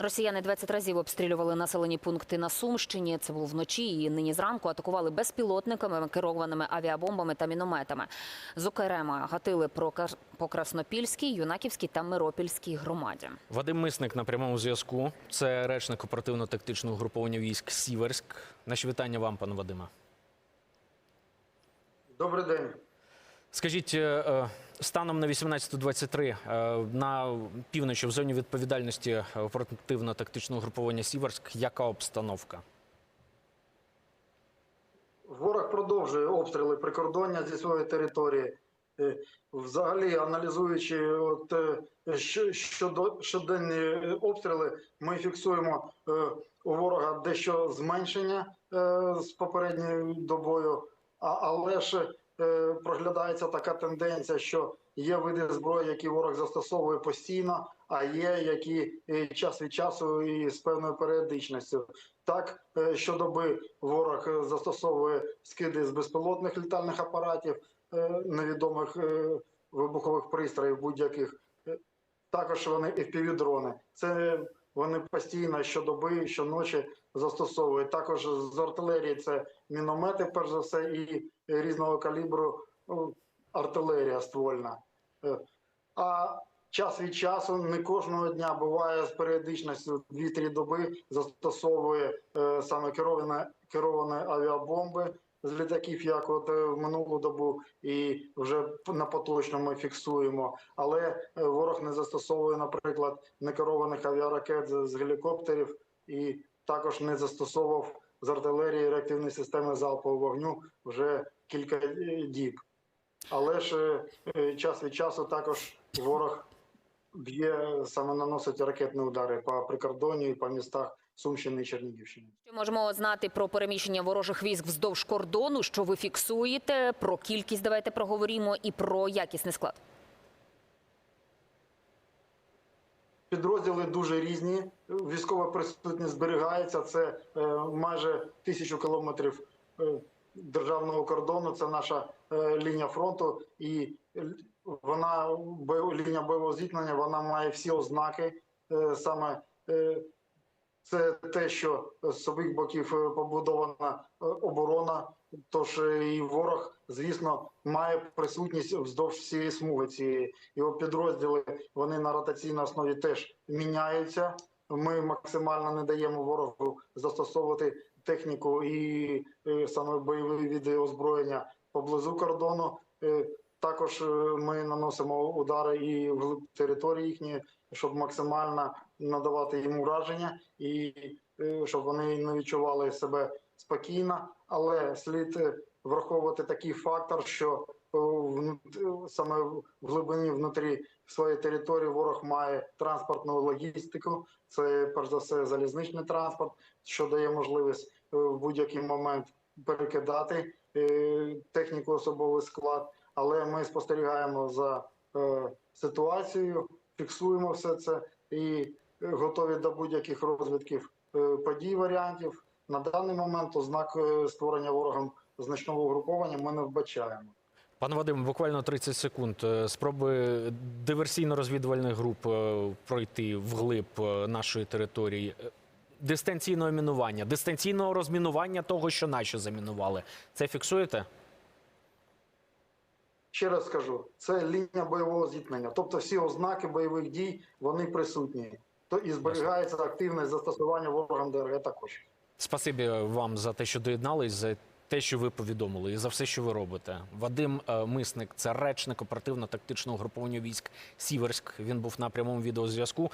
Росіяни 20 разів обстрілювали населені пункти на Сумщині. Це було вночі і нині зранку атакували безпілотниками, керованими авіабомбами та мінометами. Зокрема, гатили про по Краснопільській, Юнаківській та Миропільській громаді. Вадим Мисник на прямому зв'язку. Це речник оперативно-тактичного груповання військ Сіверськ. Наші вітання вам, пане Вадиме. Добрий день. Скажіть, е, е, станом на 18.23 е, на півночі в зоні відповідальності оперативно-тактичного груповання Сіверськ, яка обстановка? Ворог продовжує обстріли прикордоння зі своєї території. Взагалі, аналізуючи от, щодо щоденні обстріли, ми фіксуємо у ворога дещо зменшення з попередньою добою, але ж проглядається така тенденція, що є види зброї, які ворог застосовує постійно, а є які е, час від часу і з певною періодичністю. Так, е, щодоби ворог е, застосовує скиди з безпілотних літальних апаратів, е, невідомих е, вибухових пристроїв будь-яких. Е, Також вони FPV-дрони. Це вони постійно щодоби, щоночі застосовують. Також з артилерії це міномети, перш за все, і різного калібру артилерія ствольна. Е, А час від часу не кожного дня буває з періодичністю 2-3 доби застосовує е, саме керовані, керовані авіабомби з літаків, як от е, в минулу добу, і вже на поточному фіксуємо. Але е, ворог не застосовує, наприклад, некерованих авіаракет з, гелікоптерів і також не застосовував з артилерії реактивні системи залпового вогню вже кілька е, діб. Але ж час від часу також ворог б'є саме наносить ракетні удари по прикордонні і по містах Сумщини і Чернігівщини. Що можемо знати про переміщення ворожих військ вздовж кордону? Що ви фіксуєте? Про кількість давайте проговоримо і про якісний склад. Підрозділи дуже різні. Військова присутність зберігається. Це е, майже тисячу кілометрів е, державного кордону. Це наша е, лінія фронту, і л- вона лінія бойового зіткнення. Вона має всі ознаки. Е, саме е, це те, що з обох боків е, побудована оборона. Тож і ворог, звісно, має присутність вздовж всієї смуги цієї. Його підрозділи вони на ротаційній основі теж міняються. Ми максимально не даємо ворогу застосовувати техніку і саме бойові види озброєння поблизу кордону. Також е, ми наносимо удари і в території їхньої, щоб максимально надавати їм ураження і е, щоб вони не відчували себе спокійно. Але слід е, враховувати такий фактор, що саме в глибині внутрі своєї території ворог має транспортну логістику. Це перш за все залізничний транспорт, що дає можливість в будь-який момент перекидати техніку особовий склад. Але ми спостерігаємо за е, ситуацією, фіксуємо все це і е, готові до будь-яких розвитків е, подій варіантів. На даний момент ознак створення ворогом значного угруповання ми не вбачаємо. Пане Вадим, буквально 30 секунд. Спроби диверсійно-розвідувальних груп пройти вглиб нашої території. Дистанційного мінування, дистанційного розмінування того, що наші замінували. Це фіксуєте? Ще раз скажу, це лінія бойового зіткнення. Тобто всі ознаки бойових дій вони присутні. То і зберігається активне застосування ворогам ДРГ також. Спасибі вам за те, що доєднались, за те, що ви повідомили, і за все, що ви робите. Вадим е, Мисник, це речник оперативно-тактичного груповання військ Сіверськ. Він був на прямому відеозв'язку.